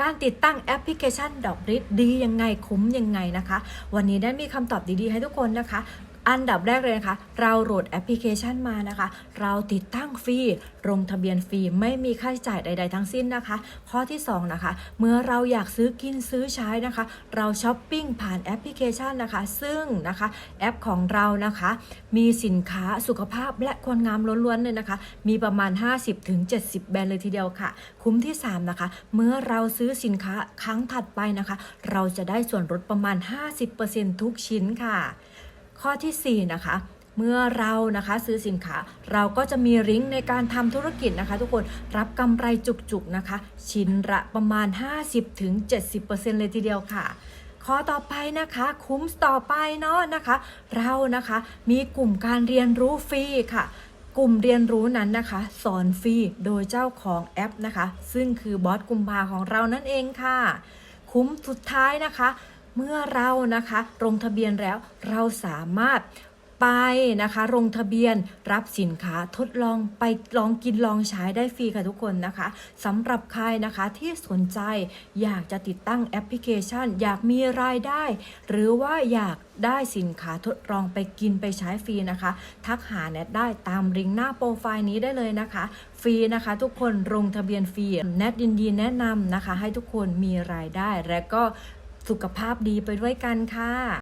การติดตั้งแอปพลิเคชันดอกฤทธิ์ดียังไงคุ้มยังไงนะคะ วันนี้ได้มีคำตอบดีๆให้ทุกคนนะคะ อันดับแรกเลยนะคะ เราโหลดแอปพลิเคชันมานะคะ เราติดตั้งฟรีลงทะเบียนฟรีไม่มีค่าใช้จ่ายใด ๆ ทั้งสิ้นนะคะ ข้อที่สองนะคะ เมื่อเราอยากซื้อกินซื้อใช้นะคะ เราช้อปปิ้งผ่านแอปพลิเคชันนะคะ ซึ่งนะคะแอปของเรานะคะ มีสินค้าสุขภาพและควรงามล้วนๆเลยนะคะ มีประมาณ 50-70 แบรนด์เลยทีเดียวค่ะ คุ้มที่ 3 นะคะ เมื่อเราซื้อสินค้าครั้งถัดไปนะคะ เราจะได้ส่วนลดประมาณ 50%ทุกชิ้นค่ะ ข้อทีสี่ 4 นะคะเมื่อเรานะคะซื้อสินค้าเราก็จะมีลิงในการทำธุรกิจนะคะ ทุกคนรับกำไรจุกๆนะคะ ชิ้นละประมาณ 50-70%เลยทีเดียวค่ะข้อต่อไปนะคะ คุ้มต่อไปเนาะนะคะ เรานะคะมีกลุ่มการเรียนรู้ฟรีค่ะกลุ่มเรียนรู้นั้นนะคะ สอนฟรีโดยเจ้าของแอปนะคะ ซึ่งคือบอสกุมภาของเรานั่นเองค่ะ คุ้มสุดท้ายนะคะ เมื่อเรานะคะลงทะเบียนแล้วเราสามารถไปนะคะลงทะเบียนรับสินค้าทดลองไปลองกินลองใช้ได้ฟรีค่ะทุกคนนะคะสำหรับใครนะคะที่สนใจอยากจะติดตั้งแอปพลิเคชัน อยากมีรายได้ หรือว่าอยากได้สินค้าทดลองไปกินไปใช้ฟรีนะคะ ทักหาแนทได้ตามลิงก์หน้าโปรไฟล์นี้ได้เลยนะคะ ฟรีนะคะ ทุกคนลงทะเบียนฟรีแนทยินดีแนะนำนะคะ ให้ทุกคนมีรายได้และก็ สุขภาพดีไปด้วยกันค่ะ